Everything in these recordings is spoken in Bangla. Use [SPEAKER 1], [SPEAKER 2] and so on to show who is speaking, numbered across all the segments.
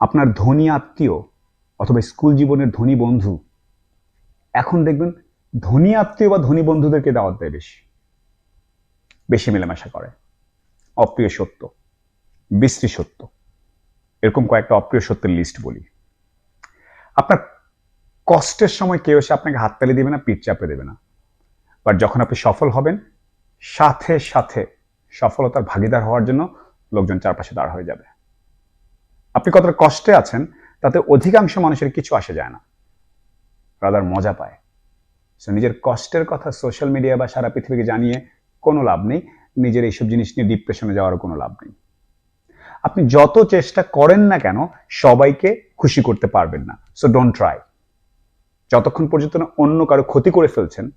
[SPEAKER 1] আপনার ধনী আত্মীয় অথবা স্কুল জীবনের ধনী বন্ধু, এখন দেখবেন ধনী আত্মীয় বা ধনী বন্ধুদেরকে দাওয়াত দেয় বেশি। বেশি মেলামেশা করে। অপ্রিয় সত্য, বিশ্রী সত্য। এরকম কয়েকটা অপ্রিয় সত্যের লিস্ট বলি। আপনার কষ্টের সময় কেউ এসে আপনাকে হাততালি দেবে না, পিঠ চাপড়ে দেবে না। বাট যখন আপনি সফল হবেন, সাথে সাথে সফলতার ভাগিদার হওয়ার জন্য লোকজন চারপাশে দাঁড় হয়ে যাবে। আপনি কতটা কষ্টে আছেন, তাতে অধিকাংশ মানুষের কিছু আসে যায় না। রাদার মজা পায়। সো নিজের কষ্টের কথা সোশ্যাল মিডিয়া বা সারা পৃথিবীকে জানিয়ে কোনো লাভ নেই। নিজের এইসব জিনিস নিয়ে ডিপ্রেশনে যাওয়ারও কোনো লাভ নেই। আপনি যত চেষ্টা করেন না কেন, সবাইকে খুশি করতে পারবেন না। সো ডোন্ট ট্রাই যতক্ষণ পর্যন্ত না অন্য কারও ক্ষতি করে ফেলছেন,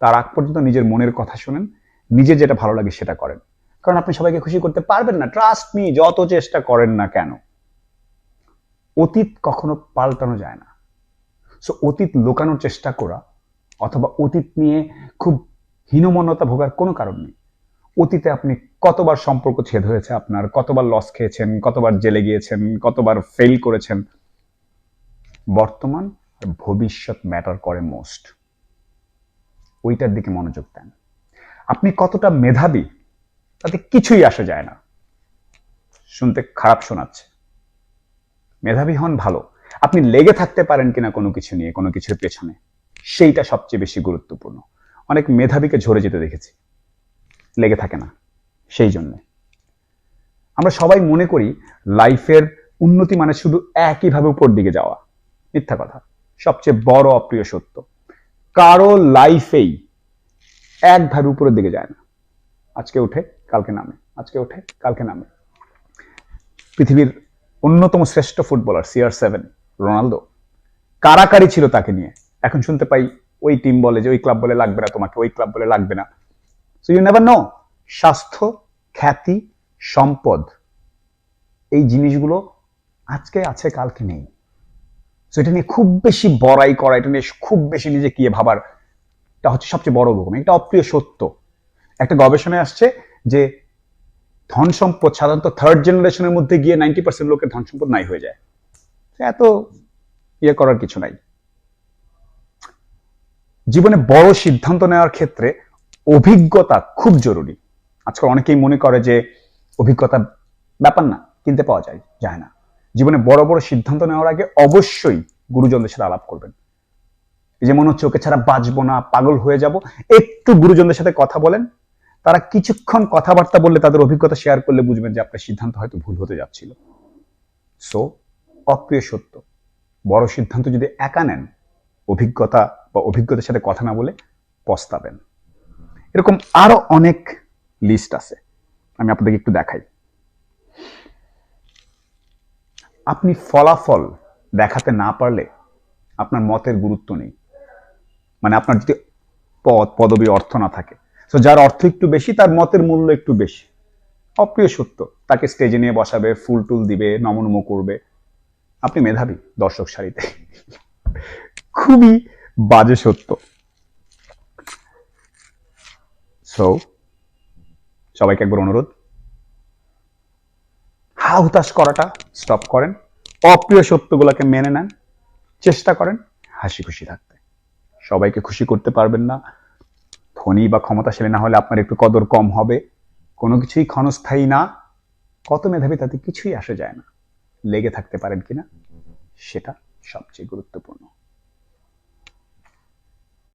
[SPEAKER 1] তার আগ পর্যন্ত নিজের মনের কথা শোনেন নিজের যেটা ভালো লাগে সেটা করেন। কারণ আপনি সবাইকে খুশি করতে পারবেন না। ট্রাস্ট মি যত চেষ্টা করেন না কেন। অতীত কখনো পাল্টানো যায় না। সো অতীত লোকানোর চেষ্টা করা অথবা অতীত নিয়ে খুব হীনমন্যতা ভোগার কোনো কারণ নেই। অতীতে আপনি কতবার সম্পর্ক ছেদ হয়েছে আপনার, কতবার লস খেয়েছেন, কতবার জেলে গিয়েছেন, কতবার ফেল করেছেন। বর্তমান আর ভবিষ্যৎ ম্যাটার করে মোস্ট ওইটার দিকে মনোযোগ দেন। আপনি কতটা মেধাবী তাতে কিছুই আসা যায় না। শুনতে খারাপ শোনাচ্ছে। মেধাবী হন ভালো। আপনি লেগে থাকতে পারেন কিনা কোনো কিছু নিয়ে, কোনো কিছুর পেছনে। সেইটা সবচেয়ে বেশি গুরুত্বপূর্ণ। অনেক মেধাবীকে ঝরে যেতে দেখেছি। লেগে থাকে না। সেই জন্যে। আমরা সবাই মনে করি লাইফের উন্নতি মানে শুধু একইভাবে উপর দিকে যাওয়া। মিথ্যা কথা। সবচেয়ে বড় অপ্রিয় সত্য। কারও লাইফেই একভাবে উপরের দিকে যায় না। আজকে উঠে, কালকে নামে। আজকে উঠে, কালকে নামে। পৃথিবীর অন্যতম শ্রেষ্ঠ ফুটবলার সিআর সেভেন রোনালদো। কারাকারি ছিল তাকে নিয়ে। এখন শুনতে পাই ওই টিম বলে যে, ওই ক্লাব বলে লাগবে না তোমাকে, ওই ক্লাব বলে লাগবে না। সো ইউ নেভার নো স্বাস্থ্য, খ্যাতি, সম্পদ, এই জিনিসগুলো আজকে আছে, কালকে নেই। সো এটা নিয়ে খুব বেশি বড়াই করা, এটা নিয়ে খুব বেশি নিজে কি ভাবার, এটা হচ্ছে সবচেয়ে বড় রকম। এটা অপ্রিয় সত্য। একটা গবেষণায় আসছে যে ধন সম্পদ সাধারণত থার্ড জেনারেশনের মধ্যে গিয়ে নাইনটি পার্সেন্ট লোকের ধন সম্পদ নাই হয়ে যায়। এত ইয়ে করার কিছু নাই। জীবনে বড় সিদ্ধান্ত নেওয়ার ক্ষেত্রে অভিজ্ঞতা খুব জরুরি। আজকাল অনেকেই মনে করে যে অভিজ্ঞতা ব্যাপার না, কিনতে পাওয়া যায় যায় না। জীবনে বড় বড় সিদ্ধান্ত নেওয়ার আগে অবশ্যই গুরুজনদের সাথে আলাপ করবেন। যে মনে হচ্ছে ওকে ছাড়া বাঁচবো না, পাগল হয়ে যাব, একটু গুরুজনদের সাথে কথা বলেন তারা কিছুক্ষণ কথাবার্তা বললে তাদের অভিজ্ঞতা শেয়ার করলে বুঝবেন যে আপনার সিদ্ধান্ত হয়তো ভুল হতে যাচ্ছিল। সো অপ্রিয় সত্য। বড় সিদ্ধান্ত যদি একা নেন, অভিজ্ঞতা বা অভিজ্ঞতার সাথে কথা না বলে পস্তাবেন। এরকম আরও অনেক লিস্ট আছে। আমি আপনাদেরকে একটু দেখাই। আপনি ফলাফল দেখাতে না পারলে আপনার মতের গুরুত্ব নেই। মানে আপনার যদি পদ, পদবী, অর্থ না থাকে তো যার অর্থ একটু বেশি, তার মতের মূল্য একটু বেশি। অপ্রিয় সত্য, তাকে স্টেজে নিয়ে বসাবে, ফুল টুল দিবে, নমনম করবে। আপনি মেধাবী দর্শক সারিতে। খুবই বাজে সত্য। সো সবাইকে একবার অনুরোধ। হা হুতাশ করাটা স্টপ করেন। অপ্রিয় সত্যগুলোকে মেনে নেন। চেষ্টা করেন। হাসি খুশি থাকতে। সবাইকে খুশি করতে পারবেন না। ধনী বা ক্ষমতাশালী না হলে আপনার একটু কদর কম হবে। কোনো কিছুই ক্ষণস্থায়ী না। কত মেধাবী তাতে কিছুই আসে যায় না। লেগে থাকতে পারেন কিনা? সেটা সবচেয়ে গুরুত্বপূর্ণ।